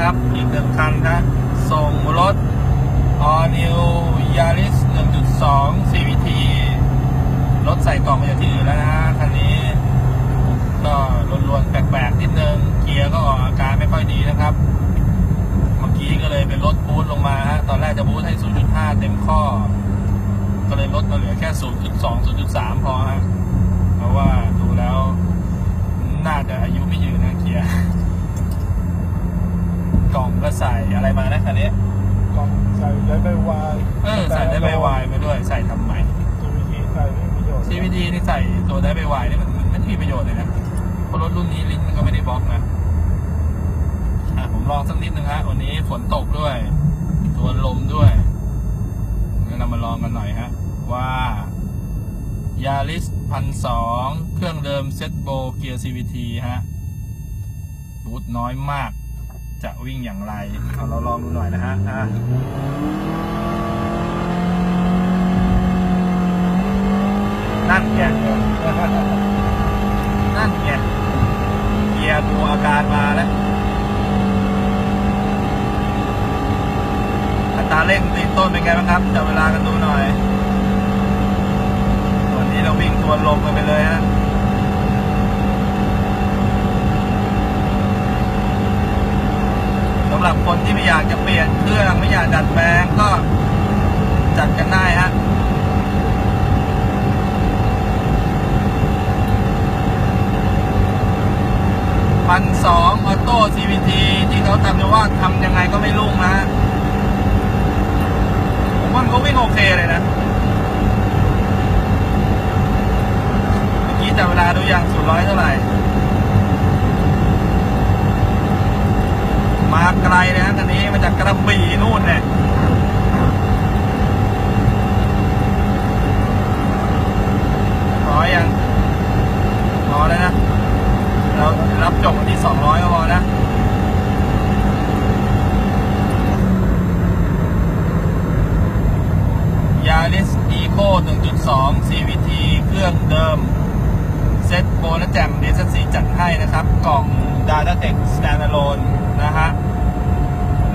ครับ อีกหนึ่งคันนะ ส่งรถ All New Yaris 1.2 CVT รถใส่กล่องมาจากที่อื่นแล้วนะฮะคันนี้ ก็รวนๆแปลกๆนิดนึง เกียร์ก็ออกอาการไม่ค่อยดีนะครับ เมื่อกี้ก็เลยเป็นรถบูทลงมาฮะ ตอนแรกจะบูทให้ 0.5 เต็มข้อ ก็เลยลดมาเหลือแค่ 0.2 0.3 พอฮะว่าดูแล้ว น่าจะอายุไม่ยืนนะเกียร์ กล่องก็ใส่อะไรมานะคันนี้กล่องใส่ได้ใบวายเออใส่ได้ใบวายมาด้วยใส่ทำไมจีวีทีใส่ไม่มีประโยชน์ CVT นี่ใส่ตัวได้ใบวายนี่มันไม่ได้มีประโยชน์เลยนะเพราะรถรุ่นนี้ลิ้นมันก็ไม่ได้บล็อกนะอะผมลองสักนิดนึงฮะวันนี้ฝนตกด้วยตัวลมด้วยงั้นเรามาลองกันหน่อยฮะว่ายาริสพันสองเครื่องเดิมเซตโบเกียร์ CVT ฮะบูทน้อยมาก จะวิ่งอย่างไร เอาเราลองดูหน่อยนะฮะอะนั่นแกนั่นไงเกียร์ดูอาการมาแล้วอัตราเร่งตีนต้นเป็นไงบ้างครับจับเวลากันดูหน่อย วันนี้เราวิ่งทวนลมกันไปเลยฮะ สำหรับคนที่ไม่อยากจะเปลี่ยนเครื่องไม่อยากดัดแปลงก็จัดกันได้ฮะพันสองออโต้ CVT ที่เขาทำกันว่าทำยังไงก็ไม่รุ่งนะฮะผมว่ามันก็วิ่งโอเคเลยนะเมื่อกี้แต่เวลาดูอย่างสุดร้อยเท่าไหร่ มาไกลเลยฮะ คันนี้มาจากกระบี่นู่นเนี่ยร้อยังพอแล้วนะ เรารับจบวันที่200ก็พอนะยา r ิสอีโค1.2 CVT เครื่องเดิม เซ็ตโบและแจมเดซสีจัดให้นะครับ กล่อง Data Tech Standalone นะฮะ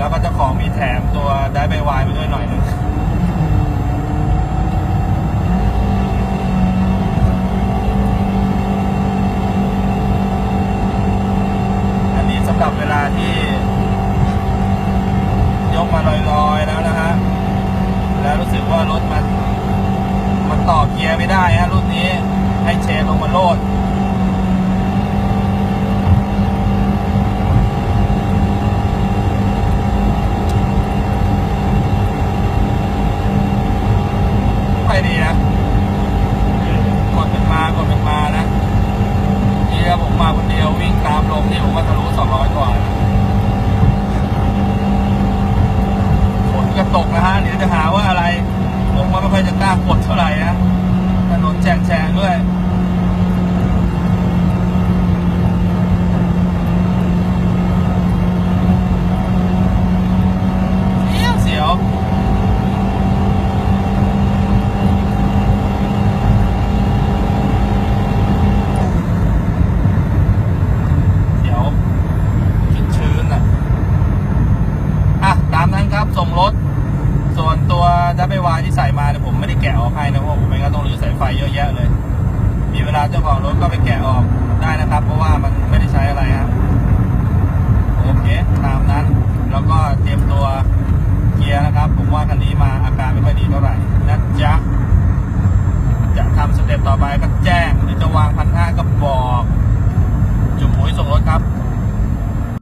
แล้วก็เจ้าของมีแถมตัว ได้ใบวายมาด้วยหน่อยหนึงอันนี้สำหรับเวลาที่ ยกมาลอยๆแล้วนะฮะ แล้วรู้สึกว่ารถมัน มันต่อเกียร์ไม่ได้ฮะรุ่นนี้ให้เชนลงมาโลด ไปดีนะ กดเป็นมากดเป็นมานะนี่ถ้าผมมาคนเดียววิ่งตามลมนี่ผมว่าทะลุ200 กว่านะฝน กนะฮะเดี๋ยวจะหาว่าอะไรผมว่าไม่ค่อยจะกล้ากดเท่าไหร่นะถนนแฉะๆด้วย แกะออกให้นะพวกผมไม่ก็ต้องรื้อสายไฟเยอะแยะเลย มีเวลาเจ้าของรถก็ไปแกะออกได้นะครับ เพราะว่ามันไม่ได้ใช้อะไรครับโอเคตามนั้น แล้วก็เตรียมตัวเกียร์นะครับ ผมว่าคันนี้มาอาการไม่ค่อยดีเท่าไหร่นะจ๊ะจะทำสเต็ปต่อไปก็แจ้ง หรือจะวางพันห้าก็บอก จุ่มหมุยส่งรถครับ